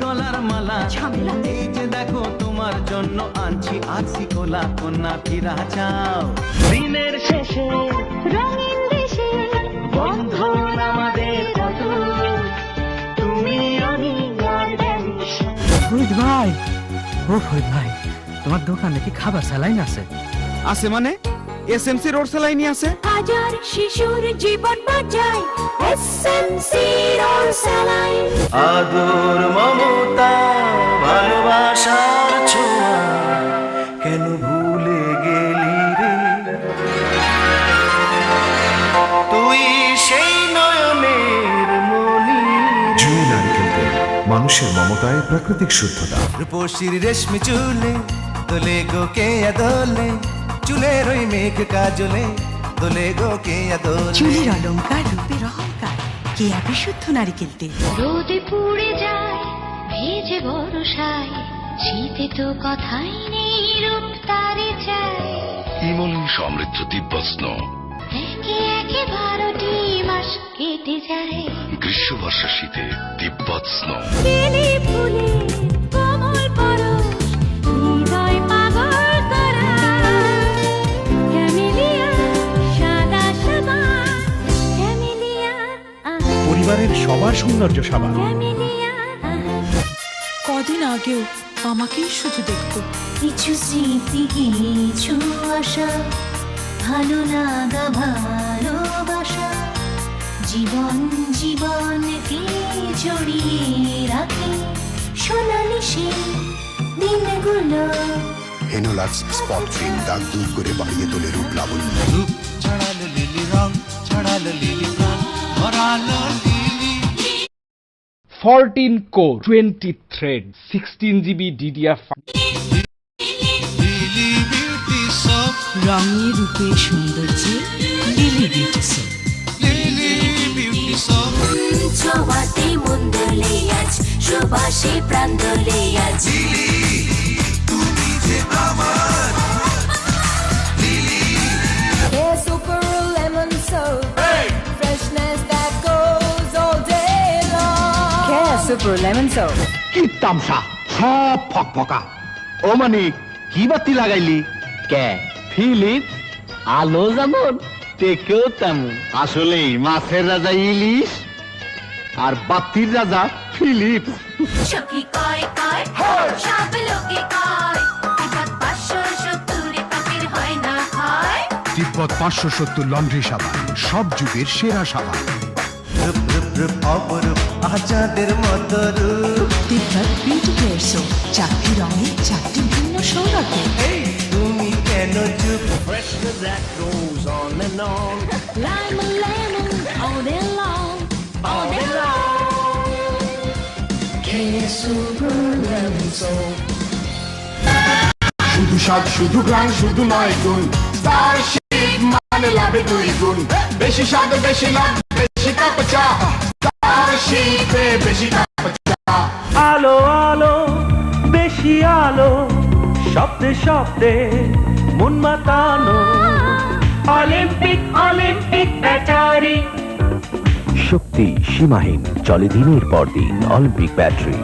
গলার মালা। ঝামেলা। এই যে দেখো তোমার জন্য আনছি আছি কোলা কন্যা ফিরা চাও। দিনের শেষে রঙিন দেশে বন্ধন আমাদের তুমি আমি ফরিদ ভাই ও ফরিদ ভাই তোমার দোকানে কি খাবার স্যালাইন আছে? আছে মানে? এসএমসি রোড সেলাইনি আছে? হাজার শিশুর জীবন বাঁচায়। SMC road saline. আদর মমতা ভালোবাসার ছোঁয়া কেন ভুলে গেলি রে? তুই সেই নয়নের মনি জুই নারিকেল তেল মানুষের মমতায় প্রাকৃতিক শুদ্ধতা। রূপসীর রেশমি চুলে দোলে গো কে দোলে চুলের ওই মেঘ কাজলে দোলে গো কে দোলে চুলের অলঙ্কার রূপের অহংকার। কেয়া বিশুদ্ধ নারিকেল তেল রোদে পুড়ে যায় ভেজে বরসায় শীতে তো কথাই নেই রূপ তারে চায়। ইমন সমৃদ্ধ দিব্যস্ন। একে একে বারোটি মাস কেটে যায়। গ্রীষ্ম বর্ষা শীতে দিব্যস্ন। বেলি ফুলে পরিবারের সবার সৌন্দর্য সাবান। কদিন আগেও আমাকেই শুধু দেখতো। কিছু স্মৃতি কিছু আশা ভালো লাগা ভালোবাসা। জীবন জীবনকে জড়িয়ে রাখে সোনালি সেই দিনগুলো? হেনোলাক্স স্পট ক্রিম দাগ দূর করে বাড়িয়ে তোলে রূপ লাবণ্য। রূপ ছড়ালো লিলি রং ছড়ালো লিলি প্রাণ। ভরালো 14 core 20 thread 16 GB DDR Lily রঙে রূপে সৌন্দর্যে Lily beauty soap Lily beauty সব ছোঁয়াতে মন দোলে আজ সুবাসে প্রাণ দোলে আজ। Hair long. Care super কি তামসা? সব ফক ফকা ও মানিক কি বাতি লাগাইলি? কে? ফিলিপ। আলো যেমন তেকেও তেমন। আসলেই মাছের রাজা ইলিশ আর বাতির রাজা ফিলিপ। সখী কয় কয় সব লোকে কয় বিপদ পাঁচশো সত্তরে পাপের হয় না হয়? তিব্বত পাঁচশো সত্তর লন্ড্রি সাবান সব যুগের সেরা সাবান। রূপ রূপ রূপ অপরূপ আচাঁদের মতো রূপ তিব্বত বিউটি কেয়ার সোপ চারটি রঙে চারটি ভিন্ন সৌরভে এই তুমি কেন চুপ Lime and lemon all day long. All day long. Care super lemon soap. শুধু স্বাদ শুধু গ্রাম শুধু নয় গুণ স্টারশিপ মানে লাভে দুই গুণ বেশি স্বাদ বেশি লাভ বেশি কাপ চা বেশি আলো আলো বেশি আলো শব্দে শব্দে মন মাতানো। Olympic Olympic battery. শক্তি সীমাহীন চলে দিনের পর দিন অলিম্পিক ব্যাটারি।